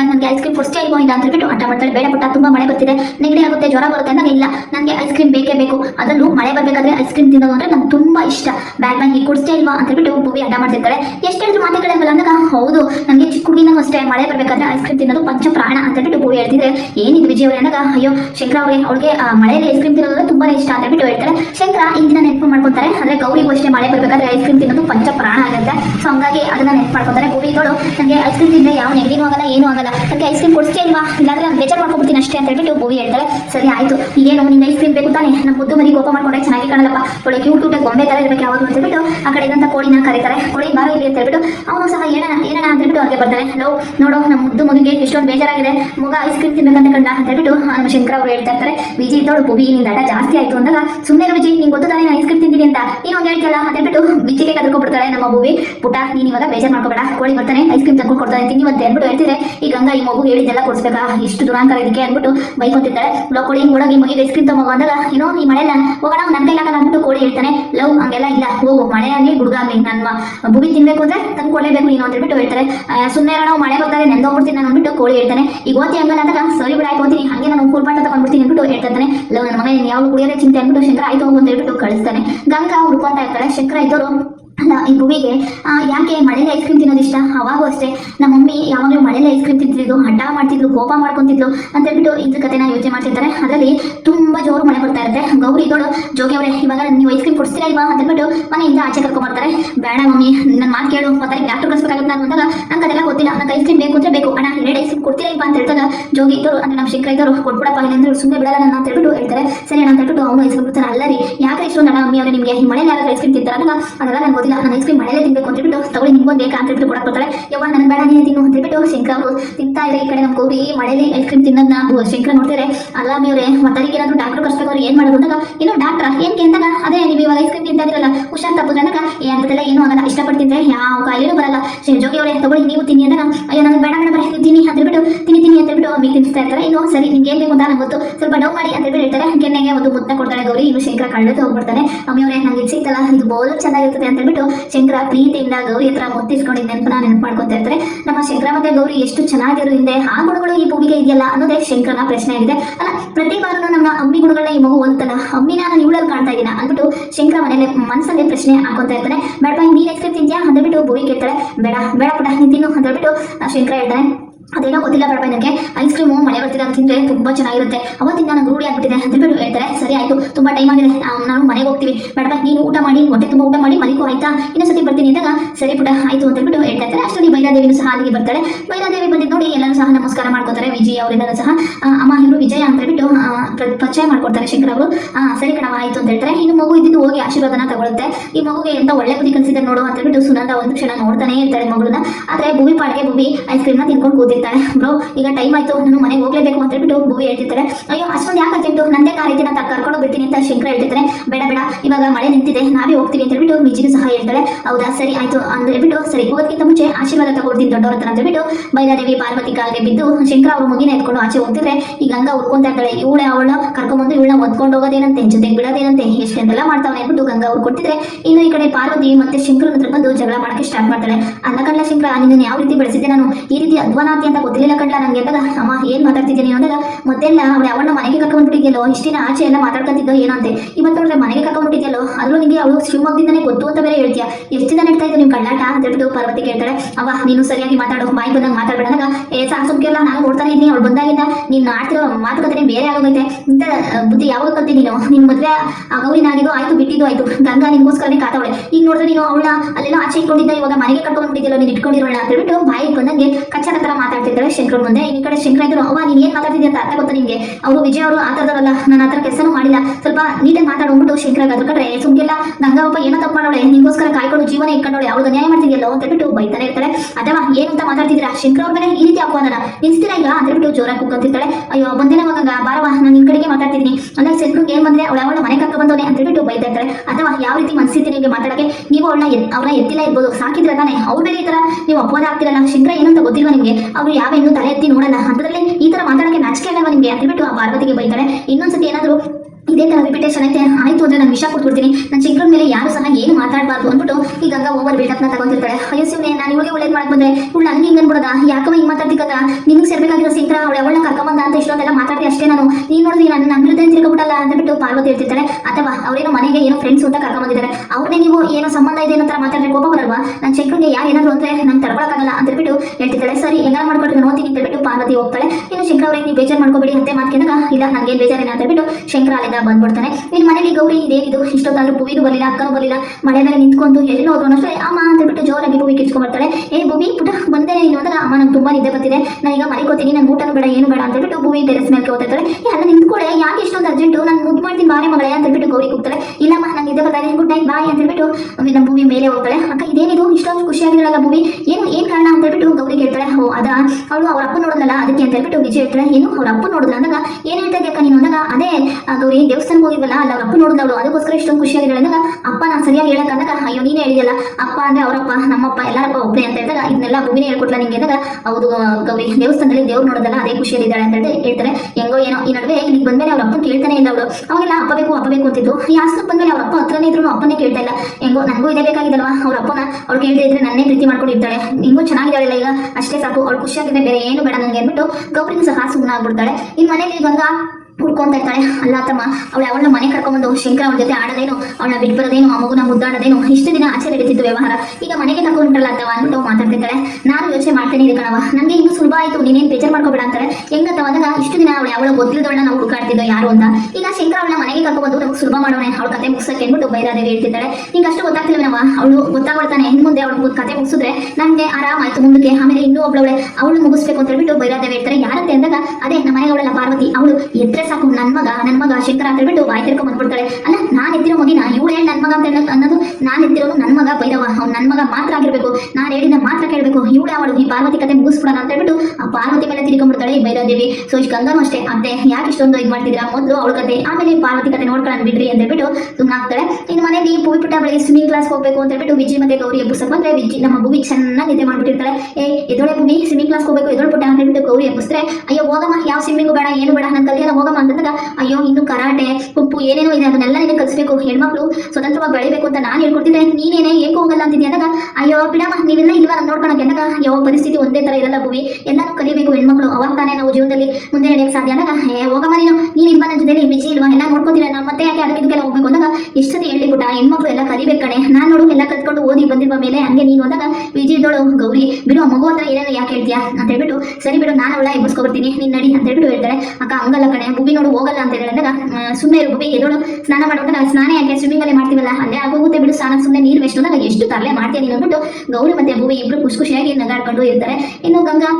Bag ನನಗೆ ice cream first ಇಲ್ವೋ ಅಂತ ಹೇಳ್ಬಿಟ್ಟು ಹಠ ಮಾಡ್ತಾಳೆ. ಬೇಡ ಪಟ್ಟ, ತುಂಬಾ ಮಳೆ ಬರ್ತಿದೆ. ನೆಗಡಿ ಆಗುತ್ತೆ, ಜ್ವರ ಬರುತ್ತೆ ಅಂದಾಗ ಇಲ್ಲ. ನನಗೆ ಐಸ್ ಕ್ರೀಮ್ ಬೇಕೇ ಬೇಕು. ಅದರಲ್ಲೂ ಮಳೆ ಬರಬೇಕಾದ್ರೆ ಐಸ್ ಕ್ರೀಮ್ ತಿನ್ನೋದು ಅಂದ್ರೆ ನಂಗೆ ತುಂಬಾ ಇಷ್ಟ. ಬ್ಯಾಗ್ ಬ್ಯಾಂಗ್ ಕೊಡ್ಸ್ತಾ ಇಲ್ವಾ ಅಂತ ಹೇಳ್ಬಿಟ್ಟು ಭೂವಿ ಅಡ್ಡ ಮಾಡ್ತಿರ್ತಾರೆ ಎಷ್ಟು ಹೇಳಿದ್ರು ಮಾತುಗಳಲ್ಲ ಅಂದಾಗ, ಹೌದು, ನನಗೆ ಚಿಕ್ಕ ಅಷ್ಟೇ. ಮಳೆ ಬರಬೇಕಾದ್ರೆ ಐಸ್ ಕ್ರೀಮ್ ತಿನ್ನೋದು ಪಂಚ ಪ್ರಾಣ ಅಂತ ಹೇಳ್ಬಿಟ್ಟು ಭೂವಿ ಹೇಳ್ತಿದ್ರೆ, ಏನಿದು ವಿಜಯ್ ಅವ್ರೆ ಅಂದಾಗ, ಅಯ್ಯೋ, ಶಂಕರ ಅವ್ರಿಗೆ ಅವಳಿಗೆ ಮಳೆಯಲ್ಲಿ ಐಸ್ ಕ್ರೀಮ್ ತಿನ್ನೋದು ತುಂಬಾ ಇಷ್ಟ ಅಂತ ಹೇಳ್ಬಿಟ್ಟು ಹೇಳ್ತಾರೆ ಶಂಕರ ಇಂದಿನ ನೆನಪು ಮಾಡ್ಕೊತಾರೆ. ಅಂದ್ರೆ ಗೌರಿಗೂ ಅಷ್ಟೇ ಮಳೆ ಬರಬೇಕಾದ್ರೆ ಐಸ್ ಕ್ರೀಮ್ ತಿನ್ನೋದು ಪಂಚ ಪ್ರಾಣ ಆಗುತ್ತೆ. ಸೊ ಹಂಗಾಗಿ ಅದನ್ನ ನೆನಪು ಮಾಡ್ಕೊತಾರೆ. ಗೋವಿಗಳು ನನಗೆ ಐಸ್ ಕ್ರೀಮ್ ತಿಂದ್ರೆ ಯಾವ ನೆಗಡಿನೂ ಆಗಲ್ಲ, ಏನೂ ಆಗಲ್ಲ. ನನಗೆ ಐಸ್ ಕ್ರೀಮ್ ಕೊಡ್ಸ್ತಾ ಇಲ್ವಾ? ಇಲ್ಲಾಂದ್ರೆ ನಾನು ಬೇಜಾರು ಮಾಡ್ಕೊಬಿಡ್ತೀನಿ ಅಷ್ಟೇ ಅಂತ ಹೇಳ್ಬಿಟ್ಟು ಭೂವಿ ಹೇಳ್ತಾರೆ ಸರಿ, ಆಯ್ತು. ಈಗೇನು ನಿಂಗೆ ಐಸ್ ಕ್ರೀಮ್ ಬೇಕು ತಾನೆ? ನಮ್ಮ ಮುದ್ದು ಮನೆಗೆ ಕೋಪ ಮಾಡ್ಕೊಂಡ್ರೆ ಚೆನ್ನಾಗಿ ಕಾಣಲ್ಲಪ್ಪ. ಒಳ್ಳೆ ಕ್ಯೂಟ್ ಕ್ಯೂಟ್ ಗೊಂಬೆ ತರ ಇರಬೇಕು ಯಾವಾಗ ಅಂತ ಹೇಳ್ಬಿಟ್ಟು ಆ ಕಡೆ ಇದ್ದಂತ ಕೋಳಿನ ಕರೀತಾರೆ. ಕೋಳಿ ಬಾರೋ ಇಲ್ಲಿ ಅಂತ ಹೇಳ್ಬಿಟ್ಟು ಅವನು ಸಹ ಏನನ ಏನನ ಅಂತ ಹೇಳ್ಬಿಟ್ಟು ಅವ್ರಿಗೆ ಬರ್ತಾನೆ. ಹಲೋ ನೋಡೋ ನಮ್ಮ ಮುದ್ದು ಮಗುಗೆ ಎಷ್ಟೊಂದು ಬೇಜಾರಾಗಿದೆ. ಮಗ ಐಸ್ ಕ್ರೀಮ್ ತಿನ್ಬೇಕಂತ ಕಂಡ ಅಂತ ಹೇಳ್ಬಿಟ್ಟು ನಮ್ಮ ಶಂಕರ ಅವರು ಹೇಳ್ತಾ ಇರ್ತಾರೆ. ವಿಜಿ ಇದ್ದವಳು ಭೂವಿ, ನಿಂದ ಅಡ ಜಾಸ್ತಿ ಆಯ್ತು ಅಂದಾಗ ಸುಮ್ಮನೆ ವಿಜಿ, ನಿಂಗೆ ಗೊತ್ತು ತಾನೇ ಐಸ್ ಕ್ರೀಮ್ ತಿಂತೀನಿ ಅಂತ? ನೀನು ಹಂಗೆ ಹೇಳ್ತಿಯಲ್ಲ? ಅಂತ ಹೇಳ್ಬಿಟ್ಟು ವಿಜಿಗೆ ಕದ್ಕೊಬಿಡ್ತಾಳೆ ನಮ್ಮ ಭೂವಿ. ಪುಟ ನೀನು ಇವಾಗ ಬೇಜಾರು ಮಾಡ್ಕೋಬೇಡ. ಕೋಳಿ ಬರ್ತಾನೆ, ಐಸ್ ಕ್ರೀಮ್ ತಂದು ಕೊಡ್ತಾನೆ ತಿನ್ನಿ ಅಂತ ಹೇಳ್ಬಿಟ್ಟು ಹೇಳ್ತಿದ್ರೆ ಈ ಗಂಗಾ ಈ ಮಗು ಹೇಳಿದ್ದೆಲ್ಲ ಕೊಡಿಸ್ಬೇಕಾ. ಇಷ್ಟು ದುರಾಂಕಾರ ಇದಕ್ಕೆ ಅಂದ್ಬಿಟ್ಟು ಬೈಕೊಂತಿದ್ದಾಳೆ ಲವ್ ಕೋಳಿ ಹೋಗಿ ಮಗಿಗೆ ಐಸ್ ಕ್ರೀಮ್ ತಗೋ ಅಂದಾಗ, ಏನೋ ಈ ಮಳೆಲ್ಲ ಹೋಗೋಣ ನನ್ನ ಕೈಲಾಗಲ್ಲ ಅಂದ್ಬಿಟ್ಟು ಕೋಳಿ ಹೇಳ್ತಾನೆ. ಲವ್, ಹಂಗೆಲ್ಲ ಇಲ್ಲ, ಹೋಗು ಮಳೆ ಆಗಲಿ ಗುಡುಗ ನನ್ನ ಭೂಮಿ ತಿನ್ಬೇಕು ಅಂದ್ರೆ ತಂದು ಕೊಡಲೇಬೇಕು ನೀನು ಅಂತ ಹೇಳ್ಬಿಟ್ಟು ಹೇಳ್ತಾರೆ ಸುಮ್ಮನೆ ನಾವು ಮಳೆ ಬರ್ತಾರೆ ನೆಂದೋಗ್ಬಿಡ್ತೀನಿ ನಾನು ಅಂದ್ಬಿಟ್ಟು ಕೋಳಿ ಹೇಳ್ತಾನೆ. ಈಗ ಓದಿ ಹಂಗಲ್ಲ ಅಂದಾಗ, ಸರಿ ಬಿಡ ಓದ್ತೀನಿ. ಹಂಗೆ ನಾನು ಫುಲ್ ಪಾಠ ತಗೊಂಡ್ಬಿಡ್ತೀನಿ ಅಂದ್ಬಿಟ್ಟು ಹೇಳ್ತಾನೆ ಲವ್ ನನ್ನ ಮಗ ಯಾವ್ದು ಕುಡಿಯೋದೇ ಚಿಂತೆ ಅಂದ್ಬಿಟ್ಟು ಶಂಕರ ಆಯ್ತು ಅಂತ ಹೇಳ್ಬಿಟ್ಟು ಕಳಿಸ್ತಾನೆ. ಗಂಗಾ ಹುಡ್ಕೊಂತ ಇರ್ತಾಳೆ. ಶಂಕರ ಇದ್ದವರು ಈ ಗುವಿಗೆ ಯಾಕೆ ಮಳೆಲಿ ಐಸ್ ಕ್ರೀಮ್ ತಿನ್ನೋದು ಇಷ್ಟ? ಅವಾಗೂ ಅಷ್ಟೇ. ನಮ್ಮ ಮಮ್ಮಿ ಯಾವಾಗಲೂ ಮಳೆಲಿ ಐಸ್ ಕ್ರೀಮ್ ತಿಂತಿದ್ದು ಹಠ ಮಾಡ್ತಿದ್ಲು, ಕೋಪ ಮಾಡ್ಕೊಂತಿದ್ಲು ಅಂತ ಹೇಳ್ಬಿಟ್ಟು ಇದ್ರ ಕಥೆನ ಯೋಚನೆ ಮಾಡ್ತಿರ್ತಾರೆ ಅದರಲ್ಲಿ ತುಂಬಾ ಜೋರು ಮಳೆ ಬರ್ತಾ ಇರುತ್ತೆ. ಗೌರಿ ಇದೋಳು ಜೋಗಿ ಅವರೇ, ಇವಾಗ ನೀವು ಐಸ್ ಕ್ರೀಮ್ ಕೊಡಿಸ್ತೀರಾ ಇಲ್ವಾ? ಅಂತ ಹೇಳ್ಬಿಟ್ಟು ಮನೆಯಿಂದ ಆಚೆ ಕರ್ಕೊಂಡ್ಬರ್ತಾರೆ ಬೇಡ ಮಮ್ಮಿ ನನ್ನ ಮಾತು ಕೇಳು. ಮತ್ತೆ ಡಾಕ್ಟರ್ ಕಳಿಸ್ಬೇಕಾಗುತ್ತೆ. ನಾನು ಅಂದಾಗ ನಂಗೆ ಅದೆಲ್ಲ ಗೊತ್ತಿಲ್ಲ ನಂಗೆ ಐಸ್ ಕ್ರೀಮ್ ಬೇಕು ಅಂದ್ರೆ ಬೇಕು. ಅಣ್ಣ, ಎರಡು ಐಸ್ ಕ್ರೀಮ್ ಕೊಡ್ತೀರಾ ಇಲ್ವಾ ಅಂತ ಹೇಳ್ತಾಗ ಜೋಗಿ ಇದ್ದವರು ಅಂದ್ರೆ ನಮ್ಮ ಶಿಖರ ಇದ್ದರು ಕೊಟ್ಬಿಡಪ್ಪ ಇಲ್ಲ ಅಂದ್ರೆ ಸುಮ್ಮನೆ ಬಿಡಲ್ಲ ನನ್ನ ಅಂತ ಹೇಳ್ಬಿಟ್ಟು ಹೇಳ್ತಾರೆ. ಸರಿ ಅಣ್ಣ ಅಂತ ಹೇಳ್ಬಿಟ್ಟು ಅವನು ಐಸ್ ಕ್ರೀಮ್ ಕೊಡ್ತಾರೆ ಅಲ್ಲ ರೀ ಯಾಕೆ ಇಷ್ಟು ನನ್ನ ಅಮ್ಮಿ ಅವ್ರೆ ನಿಮಗೆ ಮಳೆಯಲ್ಲಿ ಯಾರು ಐಸ್ ಕ್ರೀಮ್ ತಿಂತಾರೆ? ಅಂದಾಗ ಅದೆಲ್ಲ ನಾನು ಗೊತ್ತಿಲ್ಲ. ನಾನು ಐಸ್ ಕ್ರೀಮ್ ಮಳೆಯಲ್ಲೇ ತಿನ್ಬೇಕು ಅಂತ ಹೇಳ್ಬಿಟ್ಟು ತಗೊಳ್ಳಿ ನಿಮ್ಗೊಂದು ಬೇಕಾ ಅಂತ ಹೇಳ್ಬಿಟ್ಟು ಕೊಡಕ್ಕೆ ಬರ್ತಾಳೆ. ಯವ್ವ, ನನಗೆ ಬೇಡ, ನೀನು ತಿನ್ನು ಅಂತ ಹೇಳ್ಬಿಟ್ಟು ಶಂಕರ ಅವರು ತಿಂತಾ ಇದೆ ಈ ಕಡೆ ನಮ್ಮ ಗೌರಿ. ಮಳೆಯಲ್ಲಿ ಐಸ್ ಕ್ರೀಮ್ ತಿನ್ನೋದನ್ನ ಶಂಕರ ನೋಡ್ತಾರೆ ಅಲ್ಲ ಅವರೇ ಮತ್ತದಕ್ಕೆ ಏನಾದ್ರು ಡಾಕ್ಟರ್ ಕರ್ಸ್ಬೇಕು ಅವ್ರು ಏನ್ ಮಾಡೋದು? ಅಂದಾಗ, ಏನೋ ಡಾಕ್ಟರ್ ಏನು ಅಂದಾಗ ಅದೇ, ನೀವು ಇವಾಗ ಐಸ್ ಕ್ರೀಮ್ ತಿಂತಾ ಇದ್ರಲ್ಲ ಹುಷಾರ್ ತಪ್ಪಿದ್ರೆ ಅಂದಾಗ, ಏ ಏನೂ ಆಗಲ್ಲ ಇಷ್ಟಪಡ್ತಿದ್ರೆ ಯಾವ ಕಾಯಿಲೆನೂ ಬರಲ್ಲ. ಜೋಗಿ ಅವರೇ, ತಗೊಳ್ಳಿ, ನೀವು ತಿನ್ನಿ ಅಂದಾಗ ಅಯ್ಯೋ ನನಗೆ ಬೇಡ ಬೇಡ ಬರೀ ತಿನ್ನಿ ಬಿಟ್ಟು ತಿನ್ನಿ ತಿನ್ನಿ ಅಂತ ಬಿಟ್ಟು ತಿನ್ನಿಸ್ತಾ ಇರ್ತಾರೆ. ಇನ್ನು ಸರಿ, ನಿಮ್ಗೆ ಏನು ನಂಗೆ ಗೊತ್ತು. ಸ್ವಲ್ಪ ಡೌ ಮಾಡಿ ಅಂತ ಹೇಳ್ತಾರೆ. ಹೇಳ್ತಾರೆ ಕೆನ್ನೆಗೆ ಒಂದು ಮುದ್ದೆ ಕೊಡ್ತಾರೆ ಗೌರಿ. ಇನ್ನು ಶಂಕರ ಕಳ್ಳುತ್ತೆ ಹೋಗ್ಬಿಡ್ತಾನೆ. ಅಮ್ಮಿಯವರೇ ನಂಗೆ ಇದು ಸಿಕ್ತಲ್ಲ ಇದು ಬೋಲು ಚೆನ್ನಾಗಿರ್ತದೆ ಅಂತ ಹೇಳ್ಬಿಟ್ಟು ಶಂಕರ ಪ್ರೀತಿಯಿಂದ ಗೌರಿ ಹತ್ರ ಮುತ್ತಿಸ್ಕೊಂಡಿದ್ದ ನೆನಪನ್ನ ನೆನಪು ಮಾಡ್ಕೊತಾ ಇರ್ತಾರೆ. ನಮ್ಮ ಶಂಕರ ಮತ್ತೆ ಗೌರಿ ಎಷ್ಟು ಚೆನ್ನಾಗಿರೋ ಹಿಂದೆ. ಆ ಗುಣಗಳು ಈ ಭೂಮಿಗೆ ಇದೆಯಲ್ಲ ಅನ್ನೋದೇ ಶಂಕರನ ಪ್ರಶ್ನೆ ಆಗಿದೆ. ಅಲ್ಲ, ಪ್ರತಿ ಬಾರನು ಅಮ್ಮಿ ಗುಣಗಳನ್ನ ಈ ಮಗು ಹೊಂದಲ್ಲ ಅಮ್ಮಿನ ನಾನು ಇವಳಲ್ಲಿ ಕಾಣ್ತಾ ಇದ್ದೀನ. ಅಂದ್ಬಿಟ್ಟು ಶಂಕರ ಮನೇಲಿ ಮನಸ್ಸಲ್ಲೇ ಪ್ರಶ್ನೆ ಹಾಕೊಂತ ಇರ್ತಾನೆ. ಬೇಡಪ್ಪ, ನೀನ್ ಐಸ್ ಕ್ರೀಮ್ ಅಂದ್ಬಿಟ್ಟು ಭೂಮಿ ಕೇಳ್ತಾಳೆ. ಬೇಡ ಬೇಡ ಪುಟ ನೀನ್ ತಿನ್ನು ಅಂತ ಹೇಳ್ಬಿಟ್ಟು ಶಂಕರ ಹೇಳ್ತಾನೆ. ಅದೇನೋ ಗೊತ್ತಿಲ್ಲ ಬೇಡ ನನಗೆ ಐಸ್ ಕ್ರೀಮು ಮಳೆ ಬರ್ತಿದೆ ಅಂತ ತಿಂದ್ರೆ ತುಂಬಾ ಚೆನ್ನಾಗಿರುತ್ತೆ. ಅವತ್ತಿಂದ ನಂಗೆ ರೂಢಿ ಆಗ್ಬಿಟ್ಟಿದೆ. ಅಂತ ಹೇಳ್ಬಿಟ್ಟು ಹೇಳ್ತಾರೆ. ಸರಿ ಆಯ್ತು, ತುಂಬಾ ಟೈಮ್ ಆಗಿದೆ. ನಾವು ಮನೆಗೆ ಹೋಗ್ತೀವಿ. ಬೇಡ ನೀನು ಊಟ ಮಾಡಿ, ಹೊಟ್ಟೆ ತುಂಬ ಊಟ ಮಾಡಿ ಮಲಿಕೋ ಆಯ್ತಾ? ಇನ್ನೊಂದ್ಸತಿ ಬರ್ತೀನಿ ಅಂದಾಗ, ಸರಿ ಪುಟ, ಆಯ್ತು ಅಂತ ಹೇಳ್ಬಿಟ್ಟು ಹೇಳ್ತಾ ಇರ್ತಾರೆ. ಅಷ್ಟೊಂದು ಬೈರಾದೇವಿನೂ ಸಹ ಅಲ್ಲಿಗೆ ಬರ್ತಾರೆ. ಬೈರಾದೇವಿ ಬಂದಿದ್ದು ನೋಡಿ ಎಲ್ಲರೂ ಸಹ ನಮಸ್ಕಾರ ಮಾಡ್ಕೊತಾರೆ. ವಿಜಯ್ ಅವರೆಲ್ಲರೂ ಸಹ. ಅಮ್ಮ, ಇವರು ವಿಜಯ ಅಂತ ಹೇಳ್ಬಿಟ್ಟು ಪರಿಚಯ ಮಾಡ್ಕೊಡ್ತಾರೆ ಶಂಕರ್ ಅವರು. ಸರಿ ಕಣವ ಆಯ್ತು ಅಂತ ಹೇಳ್ತಾರೆ. ಇನ್ನು ಮಗು ಇದ್ದಿದ್ದು ಹೋಗಿ ಆಶೀರ್ವಾದನ ತಗೊಳುತ್ತೆ. ಈ ಮಗುಗೆ ಎಂತ ಒಳ್ಳೆ ಬುದ್ಧಿ ಕಲಿಸಿದ್ರೆ ನೋಡು ಅಂತ ಹೇಳ್ಬಿಟ್ಟು ಸುನಂದ ಒಂದು ಕ್ಷಣ ನೋಡ್ತಾನೆ ಇರ್ತಾರೆ ಮಗಳನ್ನ ಆದ್ರೆ ಭೂಮಿ ಪಾಡಿಗೆ ಭೂಮಿ ಐಸ್ ಕ್ರೀಮ್ನ ತಿನ್ಕೊಂಡು ಕೂತಿರ್ತಾಳೆ ಬ್ರೋ, ಈಗ ಟೈಮ್ ಆಯ್ತು, ನಾನು ಮನೆಗೆ ಹೋಗ್ಲೇಬೇಕು ಅಂತ ಹೇಳ್ಬಿಟ್ಟು ಭೂಮಿ ಹೇಳ್ತಿರ್ತಾರೆ. ಅಯ್ಯೋ, ಅಷ್ಟೊಂದು ಯಾಕೆ ಅರ್ಜೆಂಟು? ನಂದೇ ಕಾರ್ ಐತಿ ಕರ್ಕೊಂಡು ಬಿಡ್ತೀನಿ ಅಂತ ಶಂಕರ ಹೇಳ್ತಿರ್ತಾರೆ. ಬೇಡ ಬೇಡ, ಇವಾಗ ಮಳೆ ನಿಂತಿದೆ, ನಾವೇ ಹೋಗ್ತೀವಿ ಅಂತ ಹೇಳ್ಬಿಟ್ಟು ಮಿಜಿಗೂ ಸಹ ಹೇಳ್ತಾಳೆ. ಹೌದಾ? ಸರಿ, ಆಯ್ತು ಅಂತ ಹೇಳ್ಬಿಟ್ಟು, ಸರಿ ಹೋಗೋದಕ್ಕಿಂತ ಮುಂಚೆ ಆಶೀರ್ವಾದ ತಗೊಳ್ತೀನಿ ದೊಡ್ಡವ್ರ ಹತ್ರ ಅಂತ ಹೇಳ್ಬಿಟ್ಟು ಬೈರಾದೇವಿ ಪಾರ್ವತಿ ಕಾಲ್ಗೆ ಬಿದ್ದು ಶಂಕರ ಅವರು ಮುಗಿನ ಎತ್ಕೊಂಡು ಆಚೆ ಹೋಗ್ತಿದ್ರೆ ಈ ಗಂಗಾ ಉರ್ಕೊಂತ ಇರ್ತಾಳೆ. ಇವಳೆ ಅವಳ ಕರ್ಕೊಂಡ್ಬಂದು ಇವಳನ್ನ ಒದ್ಕೊಂಡು ಹೋಗೋದೇನಂತೆ, ಜೊತೆಗೆ ಬಿಡೋದೇನಂತೆ ಎಷ್ಟೆಂದೆಲ್ಲ ಮಾಡ್ತಾವೆ ಅಂದ್ಬಿಟ್ಟು ಗಂಗಾ ಅವ್ರು ಕೊಡ್ತಿದ್ರೆ ಇನ್ನು ಈ ಕಡೆ ಪಾರ್ವತಿ ಮತ್ತೆ ಶಂಕರ ಹತ್ರ ಬಂದು ಜಗಳ ಮಾಡಕ್ಕೆ ಸ್ಟಾರ್ಟ್ ಮಾಡ್ತಾಳೆ. ಅನ್ನ ಕಣ್ಲ ಶಂಕರ ನಿನ್ನ ಯಾವ ರೀತಿ ಬೆಳೆಸಿದ್ದೆ ನಾನು? ಈ ರೀತಿ ಅಧ್ವಾನಾತಿ ಅಂತ ಗೊತ್ತಿಲ್ಲ ಕಣ್ಲ ನಂಗೆ. ಅಂದಾಗ ಅಮ್ಮ, ಏನ್ ಮಾತಾಡ್ತಿದ್ದೀನಿ ಅಂದಾಗ ಮೊದಲೆಲ್ಲ ಅವಳು ಅವಳನ್ನ ಮನೆಗೆ ಕರ್ಕೊಂಡ್ಬಿಟ್ಟಿದ್ಯಲ್ಲೋ ಇಷ್ಟಿನ ಆಚೆ ಎಲ್ಲ ಮಾತಾಡ್ಕೊಂತಿದ್ದೋ ಏನೋ ಅಂತೆ. ಇವತ್ತು ನೋಡಿದ್ರೆ ಮನೆಗೆ ಕರ್ಕೊಂಡ್ಬಿಟ್ಟಿದ್ಯಲ್ಲೋ ಅದ್ರೂ ನಿಮಗೆ ಅವಳು ಶಿವಮೊಗ್ಗದಿಂದನೇ ಗೊತ್ತು ಅಂತ ಬೇರೆ ಹೇಳ್ತೀಯ? ಎಷ್ಟು ದಿನ ನಡ್ತಾ ಇದ್ದು ನೀವು ಕಳ್ಳಾಟ ಅಂತ ಹೇಳ್ಬಿಟ್ಟು ಪಾರ್ವತಿ ಕೇಳ್ತಾಳೆ. ಅವ ನೀನು ಸರಿಯಾಗಿ ಮಾತಾಡು ಬಾಯಿ ಬಂದಾಗ ಮಾತಾಡ್ಬೇಡಾಗ ಏ, ಸಾಕು ಸುಮ್ಕಿಲ್ಲ ನಾನು ನೋಡ್ತಾನೆ ಇದ್ದೀನಿ, ಅವ್ಳು ಬಂದಾಗಿಂದ ನೀನು ಆಡ್ತಿರೋ ಮಾತುಕತೆ ಬೇರೆ ಆಗೋಗೈತೆ. ಇಂತ ಬುದ್ಧಿ ಯಾವಾಗ ಕಲ್ತಿ ನೀನು? ನಿನ್ ಮದ್ವೆ ಆಗವಿನಾಗಿದ್ದು ಆಯ್ತು, ಬಿಟ್ಟಿದ್ದು, ಆಯ್ತು. ಗಂಗಾ ನಿನ್ಗೋಸ್ಕರನೇ ಕಾತವಳೆ. ಈಗ ನೋಡಿದ್ರೆ ನೀನು ಅವಳ ಅಲ್ಲೆಲ್ಲ ಆಚೆ ಇಟ್ಕೊಂಡಿದ್ದ, ಇವಾಗ ಮನೆಗೆ ಕರ್ಕೊಂಡ್ಬಿಟ್ಟಿದ್ಯಲ್ಲ ನೀನ್ ಇಟ್ಕೊಂಡಿರೋಣ ಅಂತ ಹೇಳ್ಬಿಟ್ಟು ಬಾಯಿ ಬಂದಂಗೆ ಕಚ್ಚಡ ತರ ಮಾತಾಡ್ತಿರ್ತಾಳೆ ಶಂಕರ್ ಮುಂದೆ. ಈ ಕಡೆ ಶಂಕರ ಇದ್ರು, ಅವ್ವ, ನೀನ್ ಏನ್ ಮಾತಾಡ್ತಿದ್ಯ ಅಂತ ಅರ್ಥ ಗೊತ್ತಾ ನಿಮ್ಗೆ ಅವರು ವಿಜಯ್ ಅವರು ಆ ತರದಲ್ಲ ನಾನು ಆತರ ಕೆಲಸನೂ ಮಾಡಿಲ್ಲ. ಸ್ವಲ್ಪ ನೀಟಾಗಿ ಮಾತಾಡ್ಬಿಟ್ಟು ಶಂಕರ್ ಅದ್ರ ಕಡೆ ಸುಮ್ಕಿಲ್ಲ. ನಂಗಪ್ಪ ಏನೋ ತಪ್ಪು ಮಾಡೋಳೆ ನಿಗೋಸ್ಕರ ಕಾಯ್ಕೊಂಡು ಜೀವನ ಇಟ್ಕೊಂಡೋಳೆ ಅವ್ಳಿಗೆ ನ್ಯಾಯ ಮಾಡ್ತಿದ್ಯಲ್ಲ? ಅಂತ ಹೇಳ್ಬಿಟ್ಟು ಬೈತಾನೆ ಇರ್ತಾಳೆ. ಅಥವಾ ಏನು ಅಂತ ಮಾತಾಡ್ತಿದ್ರ ಶಂಕರ ಅವ್ರ ಮೇಲೆ ಈ ರೀತಿ ಅಪವಾದನ ನಿಲ್ಸ್ತೀರಾ ಈಗ ಅಂತ ಹೇಳ್ಬಿಟ್ಟು ಜೋರಾಗಿ ಕುಕ್ಕಂತಿರ್ತಾಳೆ ಅಯ್ಯೋ, ಬಂದೇನ ಮಗಂಗ ಬಾರವ ನಾನು ನಿನ್ ಕಡೆಗೆ ಮಾತಾಡ್ತಿದ್ದೀನಿ. ಅಂದ್ರೆ ಶಂಕರ್ಗೆ ಏನ್ ಬಂದ್ರೆ ಅವಳ ಅವಳ ಮನೆ ಕರ್ಕ ಬಂದವನೆ? ಅಂತ ಹೇಳ್ಬಿಟ್ಟು ಬೈತಾ ಇರ್ತಾರೆ ಅಥವಾ ಯಾವ ರೀತಿ ಮನಸ್ಥಿತಿ ನಿಮಗೆ ಮಾತಾಡಕ್ಕೆ? ನೀವು ಅವಳನ್ನ ಅವ್ರನ್ನ ಎತ್ತಿಲ್ಲ ಇರ್ಬೋದು. ಸಾಕಿದ್ರೆ ತಾನೆ? ಅವ್ರ ಬೇರೆ ಈ ತರ ನೀವು ಅಪವಾದ ಆಗ್ತಿರಲ್ಲ ಶಂಕರ ಏನಂತ ಗೊತ್ತಿಲ್ವಾ ನಿಮ್ಗೆ? ಅವ್ರು ಯಾವ ಹೆಣ್ಣು ತಲೆ ಎತ್ತಿ ನೋಡಲ್ಲ. ಅಂತದ್ರಲ್ಲಿ ಈ ತರ ಮಾತಾಡಕ್ಕೆ ನಾಚಿಕೆ ಆಗಲ್ವಾ ನಿಮ್ಗೆ? ಅಂತ ಹೇಳ್ಬಿಟ್ಟು ಆ ಪಾರ್ವತಿಗೆ ಬೈತಾಳೆ. ಇನ್ನೊಂದ್ಸತಿ ಏನಾದ್ರು ಇದೇ ತರ ರಿಪಿಟೇಷನ್ ಐತೆ ಆಯ್ತು ಅಂದ್ರೆ ನಾನು ವಿಷ ಕೊಟ್ಬಿಡ್ತೀನಿ. ನನ್ನ ಚಿಕ್ಕ ಮೇಲೆ ಯಾರು ಸಹ ಏನು ಮಾತಾಡಬಾರ್ದು ಅಂದ್ಬಿಟ್ಟು ಈ ಗಂಗಾ ಓವರ್ ಬಿಲ್ಡಪ್ನ ತಗೊಂತಿರ್ತಾಳೆ ಅಯ್ಯೋ ಶಿವನೇ, ನಾನು ಇವಳಿಗೆ ಒಳ್ಳೇದು ಮಾಡಕ್ ಬಂದ್ರೆ ಇವಳು ಹಂಗೆ ಹಿಂಗೆ ಅನ್ಬಿಡದ? ಯಾಕವ ಹಿಂಗ್ ಮಾತಾಡ್ತಿಕ್ಕ ನಿನಗೆ ಸೇರ್ಬೇಕಾಗಿರೋ ಶಂಕರ ಅವಳು ಅವಳನ್ನ ಕರ್ಕೊಂಬಂದ ಅಂತ ಇಷ್ಟೊಂದೆಲ್ಲ ಮಾತಾಡ್ತಿ ಅಷ್ಟೇ ನಾನು. ನೀನ್ ನೋಡಿದ್ರಿ ನನ್ನ ನನ್ನ ವಿರುದ್ಧ ತಿರ್ಕೊಬಿಟ್ಟಲ್ಲ ಅಂದ್ಬಿಟ್ಟು ಪಾರ್ವತಿ ಇರ್ತಿರ್ತಾರೆ ಅಥವಾ ಅವರೇನೋ ಮನೆಗೆ ಏನೋ ಫ್ರೆಂಡ್ಸ್ ಅಂತ ಕರ್ಕೊಂಬಂದಿದ್ದಾರೆ. ಅವ್ರನ್ನೇ ನೀವು ಏನೋ ಸಂಬಂಧ ಇದೆ ಅನ್ನೋ ತರ ಮಾತಾಡಿದ್ರೆ ಕೋಪ ಬರಲ್ವಾ? ನನ್ನ ಶಂಕರನಿಗೆ ಯಾರು ಏನಾದ್ರು ಅಂದ್ರೆ ನಂಗೆ ತಡ್ಕೊಳಕ್ಕಾಗಲ್ಲ ಅಂತ ಬಿಟ್ಟು ಸರಿ, ಹೆಂಗಾರ ಮಾಡ್ಕೊಟ್ಟು ನೋಡ್ತೀನಿ ಅಂತ ಹೇಳ್ಬಿಟ್ಟು ಪಾರ್ವತಿ ಹೋಗ್ತಾಳೆ. ಇನ್ನು ಶಂಕರ ಅವ್ರಿಗೆ ನೀವು ಬೇಜಾರು ಮಾಡ್ಕೋಬೇಡಿ ಅಂತ ಮಾತ್ಕೆನಾಗ ಇಲ್ಲ ನನಗೆ ಬೇಜಾರೇನೆ ಅಂತ ಹೇಳ್ಬಿಟ್ಟು ಶಂಕರ ಅಲ್ಲಿಂದ ಬಂದ್ಬಿಡ್ತಾನೆ. ನಿನ್ನ ಮನೇಲಿ ಗೌರಿ ಇದೇನಿದು ಇಷ್ಟೊತ್ತಾದ್ರೂ ಭೂವಿಗೂ ಬರಲಿಲ್ಲ, ಅಕ್ಕನೂ ಬರಲಿಲ್ಲ ಮಳೆ ಮೇಲೆ ನಿಂತ್ಕೊಂಡು ಎಲ್ಲೋ ಹೋದ್ರು ಅನ್ನೋಷ್ಟೇ ಅಮ್ಮ ಅಂತ ಬಿಟ್ಟು ಜೋರಾಗಿ ಭೂವಿ ಕಿಚ್ಕೊಂಡ್ಬರ್ತಾಳೆ ಏ ಭೂವಿ ಪುಟ, ಬಂದೆ ನೀನು ಅಂದ್ರೆ ಅಮ್ಮ ನಂಗೆ ತುಂಬಾ ನಿದ್ದೆ ಬರ್ತಿದೆ. ನಾನೀಗ ಮರಿಕೋತೀನಿ, ನಂಗೆ ಊಟನ ಬೇಡ, ಏನು ಬೇಡ ಅಂತ ಬಿಟ್ಟು ಭೂವಿ ಟೆರೆಸ್ ಮೇಲೆ ಹೋಗ್ತಾಳೆ ಅಲ್ಲ ನಿಂತ್ಕೊಳ್ಳೆ ಯಾಕೆ ಇಷ್ಟೊಂದು ಅರ್ಜೆಂಟ್ ನಾನು ಮುದ್ದು ಮಾಡ್ತೀನಿ, ಬಾರೆ ಮಗಳೇ ಅಂತ ಬಿಟ್ಟು ಗೌರಿ ಕೂಗ್ತಾಳೆ. ಇಲ್ಲಮ್ಮ, ನಂಗೆ ನಿದ್ದೆ ಬರ್ತಾ ಇದೆ, ಗುಡ್ ನೈಟ್, ಬಾಯ್ ಅಂತ ಹೇಳ್ಬಿಟ್ಟು ನಮ್ಮ ಭೂಮಿ ಮೇಲೆ ಹೋಗ್ತಾಳೆ. ಅಕ್ಕ, ಇದೇನಿದು? ಇಷ್ಟೊಂದು ಖುಷಿಯಾಗಿರಲ್ಲ ಭೂಮಿ ಏನು ಏನ್ ಕಾರಣ? ಅಂತ ಹೇಳ್ಬಿಟ್ಟು ಗೌರಿ ಕೇಳ್ತಾಳೆ ಓ ಅದ, ಅವಳು ಅವ್ರ ಅಪ್ಪ ನೋಡೋದಲ್ಲ ಅದಕ್ಕೆ ಅಂತ ಹೇಳ್ಬಿಟ್ಟು ವಿಜಯ್ ಹೇಳ್ತಾಳೆ, ಏನು, ಅವ್ರ ಅಪ್ಪ ನೋಡಿದ್ಲ ಅಂದಾಗ ಏನು ಹೇಳ್ತಾ ಇದೆಯಕ್ಕ ನೀನು, ಅಂದಾಗ, ಅದೇ ಗೌರಿ ದೇವಸ್ಥಾನಕ್ಕೆ ಹೋಗಿದ್ವಲ್ಲ, ಅಲ್ಲ ಅವ್ರ ಅಪ್ಪ ನೋಡಿದವಳು, ಅದಕ್ಕೋಸ್ಕರ ಇಷ್ಟೊಂದು ಖುಷಿಯಾಗಿರಲ್ಲ ಅಂದಾಗ ಅಪ್ಪ ಸರಿಯಾಗಿ ಹೇಳಕ್ ಅಂದಾಗ, ಅಯ್ಯೋ, ನೀನೇ ಹೇಳಿದಲ್ಲ ಅಪ್ಪ ಅಂದ್ರೆ ಅವರಪ್ಪ ನಮ್ಮಪ್ಪ, ಎಲ್ಲರಪ್ಪ ಒಬ್ಬನೇ ಅಂತ ಹೇಳಿದಾಗ, ಇದನ್ನೆಲ್ಲ ಭೂಮಿನೇ ಹೇಳ್ಕೊಟ್ಲ ನಿಂಗೆ, ಅಂದಾಗ ಹೌದು ಗೌರಿ, ದೇವಸ್ಥಾನದಲ್ಲಿ ದೇವ್ರು ನೋಡೋದಲ್ಲ, ಅದೇ ಖುಷಿಯಲ್ಲಿದ್ದಾಳೆ ಅಂತ ಹೇಳಿ ಹೇಳ್ತಾರೆ ಹೆಂಗೋ ಏನೋ, ಈ ನಡುವೆ ಇಲ್ಲಿ ಬಂದ್ಮೇಲೆ ಅವ್ರ ಅಪ್ಪ ಕೇಳ್ತಾನೆ ಇಲ್ಲ ಅವಳು, ಅವಾಗೆಲ್ಲ ಅಪ್ಪ ಬೇಕು ಅಪ್ಪ ಬೇಕು ಅಂತಿದ್ದು, ಈ ಆಸ್ತಿ ಬಂದ್ಮೇಲೆ ಅವ್ರ ಅಪ್ಪ ಹತ್ರನೇ ಇದ್ರು ಅಪ್ಪನೇ ಕೇಳ್ತಾ ಇಲ್ಲ, ಹೆಂಗೋ, ನನಗೂ ಇದೇ ಬೇಕಾಗಿದ್ದಲ್ವಾ, ಅವ್ರ ಅಪ್ಪನ ಅವ್ರು ಕೇಳ್ತಾ ಇದ್ರೆ ನನ್ನೇ ಪ್ರೀತಿ ಮಾಡ್ಕೊಂಡಿರ್ತಾಳೆ ಹೆಂಗೋ ಚೆನ್ನಾಗಿದ್ದಾಳೆ ಈಗ, ಅಷ್ಟೇ ಸಾಕು. ಅವಳು ಖುಷಿಯಾಗಿದೆ ಬೇರೆ ಏನು ಬೇಡ ನನಗೆ ಅಂದ್ಬಿಟ್ಟು ಗೌರಿನ ಸಹ ಸುಮ್ಮನಾಗ್ಬಿಡ್ತಾಳೆ ಇನ್ ಮನೇಲಿ ಗಂಗಾ ಹುಡ್ಕೊಂತ ಇರ್ತಾಳೆ ಅಲ್ಲ ತಮ್ಮ ಅವಳು ಅವಳನ್ನ ಮನೆ ಕರ್ಕೊಂಬಂದು ಶಂಕರ ಅವಳ ಜೊತೆ ಆಡೋದೇನು, ಅವಳನ್ನ ಬಿಟ್ಟು ಬರೋದೇನು, ಆ ಮಗುನ ಮುದ್ದಾಡೋದೇನು, ಇಷ್ಟು ದಿನ ಆಚೆ ನಡೀತಿತ್ತು ವ್ಯವಹಾರ. ಈಗ ಮನೆಗೆ ತಗೊಂಡ್ರಲ್ಲ ಅಥವಾ ಅಂದ್ಬಿಟ್ಟು ಮಾತಾಡ್ತಿರ್ತಾಳೆ. ನಾನು ಯೋಚನೆ ಮಾಡ್ತೇನೆ ಇದೆ ಕಣವ ನನಗೆ ಇನ್ನು ಸುಲಭ ಆಯ್ತು, ನೀನೇನ್ ಬೇಜಾರ್ ಮಾಡ್ಕೊಬೇಡ ಅಂತಾರೆ. ಹೆಂಗತ್ತವ ಅಂದಾಗ, ಇಷ್ಟು ದಿನ ಅವಳು ಅವಳ ಗೊತ್ತಿಲ್ದವಳನ್ನ ನಾವು ಹುಡುಕಾಡ್ತಿದ್ದೋ ಯಾರು ಅಂತ. ಈಗ ಶಂಕರ ಅವಳನ್ನ ಮನೆಗೆ ಕರ್ಕೊಂಡ್ಬಂದು ನಮ್ಗೆ ಸುಲಭ ಮಾಡೋಣ, ಅವಳ ಕತೆ ಮುಗಿಸಕ್ಕೆ ಅಂದ್ಬಿಟ್ಟು ಬೈರಾದೇವಿ ಹೇಳ್ತಿದ್ದಾಳೆ ನಿಂಗೆ ಅಷ್ಟು ಗೊತ್ತಾಗ್ತಿಲ್ಲ ಅವಳು ಗೊತ್ತಾಗೊಳ್ತಾನೆ. ಹೆಣ್ ಮುಂದೆ ಅವಳು ಕತೆ ಮುಗಿಸಿದ್ರೆ ನನಗೆ ಆರಾಮಾಯ್ತು ಮುಂದಕ್ಕೆ. ಆಮೇಲೆ ಇನ್ನೂ ಒಬ್ಬಳವಳೆ ಅವಳು ಮುಗಿಸ್ಬೇಕು ಅಂತ ಹೇಳ್ಬಿಟ್ಟು ಬೈರಾದೇವಿ ಹೇಳ್ತಾರೆ. ಯಾರಂತೆ ಅಂದಾಗ, ಅದೇ, ನಮ್ಮ ಮನೆಯವಳಲ್ಲ ಪಾರ್ವತಿ. ಅವಳು ಎದ್ರೆ ಸಾಕು ನನ್ನ ಮಗ ನನ್ನ ಮಗ ಶಂಕರ ಅಂತ ಹೇಳ್ಬಿಟ್ಟು ಬಾಯಿ ತಿರ್ಕೊಂಡ್ ಬಂದ್ಬಿಡ್ತಾಳೆ. ಅಲ್ಲ, ನಾನು ಎತ್ತಿರೋ ಮಗಿನ ಇವಳು ಹೇಳಿ ನನ್ನ ಮಗ ಅಂತ ಅನ್ನೋದು ನಾನು ಎತ್ತಿರೋನು ನನ್ನ ಮಗ ಬೈರವ ಅವ್ನು ನನ್ನ ಮಗ ಮಾತ್ರ ಆಗಿರ್ಬೇಕು. ನಾನು ಹೇಳಿದ ಮಾತ್ರ ಕೇಳಬೇಕು. ಇವಳು ಅವಳು. ಈ ಪಾರ್ವತಿ ಕತೆ ಮುಗಿಸ್ಬಿಡೋಣ ಅಂತ ಹೇಳ್ಬಿಟ್ಟು ಆ ಪಾರ್ವತಿ ಮೇಲೆ ತಿರ್ಕೊಂಡ್ಬಿಡ್ತಾಳೆ ಈ ಬೈರಾದೇವಿ ಸೊ ಇಷ್ಟು ಗಂಗಾನು ಅಷ್ಟೇ. ಅದೇ, ಯಾಕೆ ಇಷ್ಟೊಂದು ಇದು ಮಾಡ್ತಿದ್ದೀರಾ? ಮೊದಲು ಅವಳ ಕತೆ, ಆಮೇಲೆ ಪಾರ್ವತಿ ಕತೆ ನೋಡ್ಕೊಳ್ಳೋಣ ಬಿಡ್ರಿ ಅಂತ ಹೇಳ್ಬಿಟ್ಟು ಸುಮ್ಮನಾಗ್ತಾಳೆ ಇನ್ನು ಮನೆಯಲ್ಲಿ ಭೂವಿ ಪುಟ್ಟ ಬೆಳಗ್ಗೆ ಸ್ವಿಮ್ಮಿಂಗ್ ಕ್ಲಾಸ್ ಹೋಗಬೇಕು ಅಂತ ಹೇಳ್ಬಿಟ್ಟು ವಿಜಿ ಮತ್ತೆ ಗೌರಿ ಎಬ್ಬಿಸಕ್ ಬಂದ್ರೆ ವಿಜಿ ನಮ್ಮ ಭೂವಿ ಚೆನ್ನಾಗಿ ನಿದ್ದೆ ಮಾಡ್ಬಿಟ್ಟಿರ್ತಾಳೆ. ಏ ಎದೊಳೆ ಭೂಮಿ ಸ್ವಿಮ್ಮಿಂಗ್ ಕ್ಲಾಸ್ ಹೋಗಬೇಕು ಎದೊಳ ಪುಟ್ಟ ಅಂತ ಹೇಳ್ಬಿಟ್ಟು ಗೌರಿ ಎಬ್ಬಿಸ್ತಾರೆ ಅಯ್ಯೋ, ಹೋಗಮ್ಮ, ಯಾವ ಸ್ವಿಮ್ಮಿಂಗು ಬೇಡ, ಏನು ಬೇಡ ನನ್ನ ಕಲಿಯಲ್ಲ, ಹೋಗಮ್ಮ. ಅಂತಂದಾಗ, ಅಯ್ಯೋ, ಇನ್ನು ಕರಾಟೆ, ಉಪ್ಪು, ಏನೇನೋ ಇದೆ, ಅದನ್ನೆಲ್ಲ ನಿನಗೆ ಕಲಿಸ್ಬೇಕು, ಹೆಣ್ಮಕ್ಳು ಸ್ವತಂತ್ರವಾಗಿ ಬೆಳಿಬೇಕು ಅಂತ ನಾನು ಹೇಳ್ಕೊಡ್ತಿದ್ದೆ. ನೀನೇನೇ ಏಕೆ ಹೋಗಲ್ಲ ಅಂತಿದ್ದೆ ಅಂದಾಗ, ಅಯ್ಯೋ, ಬಿಡಮ್ಮ, ನೀವೆಲ್ಲ ಇಲ್ವಾ ನಾನು ನೋಡ್ಕೊಳಕ್ಕೆ ಅಂದಾಗ ಯಾವ ಪರಿಸ್ಥಿತಿ ಒಂದೇ ತರ ಇರಲ್ಲ ಭೂಮಿ. ಎಲ್ಲಾನು ಕಲಿಬೇಕು ಹೆಣ್ಮಕ್ಳು, ಅವಾಗ ತಾನೇ ನಾವು ಜೀವನದಲ್ಲಿ ಮುಂದೆ ನಡೆಯಕ್ಕೆ ಸಾಧ್ಯ. ಅಂದಾಗ ಏ ಹೋಗಮ್ಮ ನೀನು. ನೀನು ಇಲ್ವಾ ನನ್ನ ಜೊತೆಲಿ? ಬಿಜಿ ಇಲ್ವಾ? ಎಲ್ಲ ನೋಡ್ಕೊತೀರ? ನಾನು ಮತ್ತೆ ಯಾಕೆ ಅದಕ್ಕೆ ಇದಕ್ಕೆಲ್ಲ ಹೋಗ್ಬೇಕು? ಅಂದಾಗ, ಎಷ್ಟು ಸತಿ ಹೇಳಿಬಿಟ್ಟ ಹೆಣ್ಮಕ್ಳು ಎಲ್ಲ ಕಲಿಬೇಕು ಕಣೆ. ನಾನು ನೋಡು, ಎಲ್ಲ ಕಲ್ತ್ಕೊಂಡು ಓದಿ ಬಂದಿರುವ ಮೇಲೆ ಹಂಗೆ ನೀನು. ಅಂದಾಗ ವಿಜಿ ಇದ್ದೋಳು ಗೌರಿ, ಬಿಡು, ಮಗು ಹತ್ರ ಏನೇನೋ ಯಾಕೆ ಹೇಳ್ತೀಯಾ? ಅಂತ ಹೇಳ್ಬಿಟ್ಟು, ಸರಿ ಬಿಡು, ನಾನು ಅವಳ ಎಬ್ಬಿಸ್ಕೊಬರ್ತೀನಿ. ನೀನು ನಡಿ ಅಂತ ಹೇಳ್ಬಿಟ್ಟು ಹೇಳ್ತಾರೆ ಅಕ್ಕ, ಹಂಗಲ್ಲ ಕಣೆ. ಬುಬಿ ನೋಡು, ಹೋಗಲ್ಲ ಅಂತ ಹೇಳಿದಾಗ ಸುಮ್ಮನೆ ಇರು ಬುಬಿ ಎದೋಳು, ಸ್ನಾನ ಮಾಡುವಾಗ ಸ್ನಾನ ಯಾಕೆ ಸ್ವಿಮ್ಮಿಂಗ್ ಅಲ್ಲೇ ಮಾಡ್ತೀವಲ್ಲ? ಅಲ್ಲೇ ಆಗೋಗುತ್ತೆ ಬಿಡು ಸ್ನಾನ ಸುಮ್ಮನೆ ನೀರು ವೆಸ್ಟ್ ಎಷ್ಟು ತರಲೆ ಮಾಡ್ತೀನಿ ನೀನು ಅಂದ್ಬಿಟ್ಟು ಗೌರಿ ಮತ್ತೆ ಭೂಮಿ ಇಬ್ರು ಖುಷಿ ಖುಷಿಯಾಗಿ ನಗಾಡ್ಕೊಂಡು ಇರ್ತಾರೆ. ಇನ್ನು ಗಂಗಾ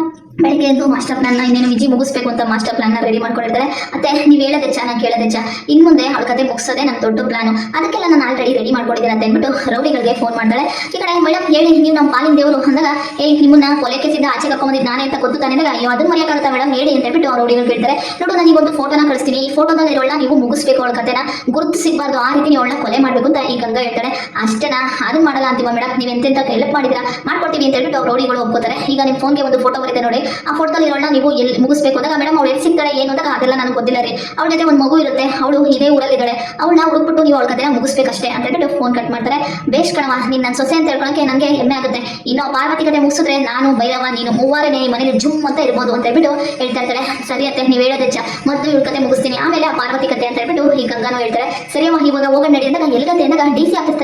ಬೆಳಿಗ್ಗೆ ಎದ್ದು ಮಾಸ್ಟರ್ನ ಇನ್ನೇನು ವಿಜಿ ಮುಗಿಸ್ಬೇಕು ಅಂತ ಮಾಸ್ಟರ್ ಪ್ಲಾನ್ನ ರೆಡಿ ಮಾಡ್ಕೊಂಡಿರ್ತಾರೆ. ಮತ್ತೆ ನೀವು ಹೇಳದೆ ಚಾ ನಾನು ಕೇಳದೆ ಚಾ ಇನ್ನು ಮುಂದೆ ಅವಳ ಕತೆ ಮುಗಿಸೋದೇ ನನ್ನ ದೊಡ್ಡ ಪ್ಲಾನ್ ಅದಕ್ಕೆಲ್ಲ ನಾನು ಆಲ್ರೆಡಿ ರೆಡಿ ಮಾಡ್ಕೊಂಡಿದ್ದೀನಿ ಅಂತ ಅಂದ್ಬಿಟ್ಟು ರೌಡಿಗಳಿಗೆ ಫೋನ್ ಮಾಡ್ತಾಳೆ. ಈ ಕಡೆ ಮೇಡಮ್ ಹೇಳಿ, ನೀವು ನಮ್ಮ ಪಾಲಿನ ದೇವರು. ಅಂದಾಗ ಹೇಳಿ ನಿಮ್ಮನ್ನ ಕೊಲೆಕ್ಕೆ ಸಿದ್ಧ ಆಚೆ ಕರ್ಕೊಂಬಂದಿದ್ದು ನಾನೇ ಅಂತ ಗೊತ್ತು ತಾನೆ ಅಯ್ಯೋ ಅದನ್ನ ಮರೆಯೋಕ್ಕಾಗುತ್ತಾ ಮೇಡಮ್ ಹೇಳಿ ಅಂತ ಹೇಳ್ಬಿಟ್ಟು ಅವ್ರು ರೌಡಿಗಳು ಕೇಳ್ತಾರೆ. ನೋಡು, ನಾನು ಒಂದು ಫೋಟೋನ ಕಳಿಸ್ತೀನಿ. ಈ ಫೋಟೋದಲ್ಲಿ ಇರೋಳ ನೀವು ಮುಗಿಸ್ಬೇಕು ಅವಳ ಕತೆನ. ಗುರುತು ಸಿಗಬಾರ್ದು ಆ ರೀತಿ ನೀವು ಅವಳನ್ನ ಕೊಲೆ ಮಾಡಬೇಕು ಅಂತ ಈ ಗಂಗಾ ಹೇಳ್ತಾರೆ ಅಷ್ಟೇನಾ? ಅದನ್ನ ಮಾಡಲ್ಲ ಅಂತೀವ ಮೇಡಮ್ ನೀವು ಎಂತೆಂತ ಹೆಲ್ಪ್ ಮಾಡಿದ್ರ? ಮಾಡ್ಕೊಡ್ತೀವಿ ಅಂತ ಹೇಳ್ಬಿಟ್ಟು ಅವ್ರು ರೌಡಿಗಳು ಒಪ್ಕೋತಾರೆ. ಈಗ ನಿಮ್ಮ ಫೋನ್ಗೆ ಒಂದು ಫೋಟೋ ಬರುತ್ತೆ ನೋಡಿ. ಆ ಫೋಟೋದಲ್ಲಿ ಇರೋಳನ್ನ ನೀವು ಎಲ್ಲಿ ಮುಗಿಸ್ಬೇಕು ಅಂದಾಗ ಮೇಡಮ್ ಅವ್ಳು ಎಲ್ಲಿ ಸಿಗ್ತಾಳೆ, ಏನು ಅಂತ ಅದೆಲ್ಲ ನನಗೆ ಗೊತ್ತಿಲ್ಲ ರೀ. ಅವಳ ಜೊತೆ ಒಂದು ಮಗು ಇರುತ್ತೆ, ಅವಳು ಇದೇ ಊರಲ್ಲಿ ಇದ್ದಾಳೆ. ಅವಳನ್ನ ಹುಡುಕ್ಬಿಟ್ಟು ನೀವು ಅವಳ ಕತೆ ಮುಗಿಸ್ಬೇಕಷ್ಟೇ ಅಂತ ಹೇಳ್ಬಿಟ್ಟು ಫೋನ್ ಕಟ್ ಮಾಡ್ತಾರೆ. ಬೇಷ್ ಕಣವ ನೀನು ನನ್ನ ಸೊಸೆ ಅಂತ ಹೇಳ್ಕೊಳಕ್ಕೆ ನನಗೆ ಹೆಮ್ಮೆ ಆಗುತ್ತೆ. ಇನ್ನು ಪಾರ್ವತಿ ಕತೆ ಮುಗಿಸಿದ್ರೆ ನಾನು ಭೈರವ ನೀನು ಮೂವಾರನೇ ಮನೇಲಿ ಜುಮ್ ಅಂತ ಇರ್ಬೋದು ಅಂತ ಹೇಳ್ಬಿಟ್ಟು ಹೇಳ್ತಾ ಇರ್ತಾರೆ. ಸರಿ ಅತ್ತೆ, ನೀವು ಹೇಳೋದೆ ಚ ಮೊದಲು ಇವಳ ಕತೆ ಮುಗಿಸ್ತೀನಿ. ಆಮೇಲೆ ಆ ಪಾರ್ವತಿ ಕತೆ ಅಂತ ಹೇಳ್ಬಿಟ್ಟು ಈ ಗಂಗಾನು ಹೇಳ್ತಾರೆ. ಸರಿ ಅಮ್ಮ, ಇವಾಗ ಹೋಗೋಣ ನಡಿ ಅಂದಾಗ ಎಲ್ಗತ್ತೆ ಅಂದಾಗ ಡಿ ಸಿ ಆಫೀಸ್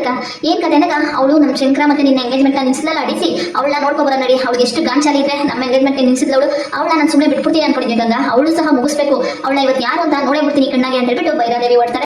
ಏನ್ ಕತೆ ಅಂದಾಗ ಅವಳು ನಮ್ಮ ಶಂಕರ ಮತ್ತೆ ನಿನ್ನ ಎಂಗೇಜ್ಮೆಂಟ್ ನಿಲ್ಸಲ್ಲ ಡಿ ಸಿ? ಅವಳನ್ನ ನೋಡ್ಕೊಬರ ನಡಿ. ಅವಳಿಗೆ ಎಷ್ಟು ಗಾಂಚಾಲಿ ಇದ್ರೆ ನಮ್ಮ ಎಂಗೇಜ್ಮೆಂಟ್ ನಿಲ್ಸಿದವಳು ಅವಳನ್ನ ನಾನು ಸುಮ್ಮನೆ ಬಿಟ್ಬಿಡ್ತೀನಿ ಅನ್ಕೊಂಡಿದ್ದೆ ಗಂಗಾ. ಅವಳು ಸಹ ಮುಗಿಸ್ಬೇಕು. ಅವಳನ್ನ ಇವತ್ತು ಯಾರು ಅಂತ ನೋಡೇ ಬಿಡ್ತೀನಿ ಕಣ್ಣಾಗೆ ಅಂತ ಹೇಳ್ಬಿಟ್ಟು ಬೈರಾದೇವಿ ಹೊಡ್ತಾರೆ